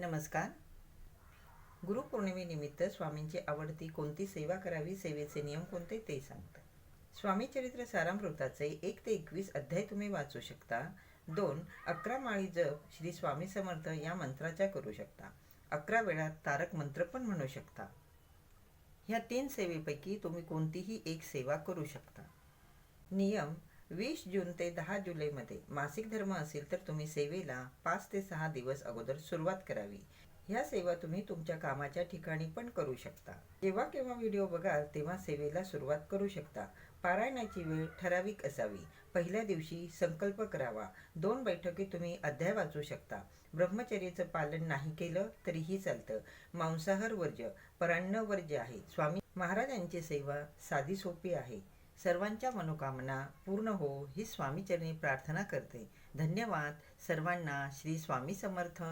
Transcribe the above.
नमस्कार. गुरुपौर्णिमेनिमित्त स्वामींची आवडती कोणती सेवा करावी सेवेचे नियम कोणते ते सांगतात स्वामी चरित्र सारामृताचे एक ते एकवीस अध्याय तुम्ही वाचू शकता. दोन अकरा माळी जप श्री स्वामी समर्थ या मंत्राच्या करू शकता. अकरा वेळा तारक मंत्र पण म्हणू शकता. ह्या तीन सेवेपैकी तुम्ही कोणतीही एक सेवा करू शकता. नियम वीस जून ते दहा जुलैमध्ये मासिक धर्म असेल तर तुम्ही सेवेला पाच ते सहा दिवस अगोदर सुरुवात करावी. ह्या सेवा तुम्ही तुमच्या कामाच्या ठिकाणी पण करू शकता. जेव्हा केव्हा व्हिडिओ बघाल तेव्हा सेवेला सुरुवात करू शकता. पारायणाची वेळ ठराविक असावी. पहिल्या दिवशी संकल्प करावा. दोन बैठकी तुम्ही अध्याय वाचू शकता. ब्रह्मचर्याचं पालन नाही केलं तरीही चालतं. मांसाहार वर्ज परान्न वर्ज आहे. स्वामी महाराजांची सेवा साधी सोपी आहे. सर्वांच्या मनोकामना पूर्ण हो ही स्वामीचरणी प्रार्थना करते. धन्यवाद. सर्वांना श्री स्वामी समर्थ.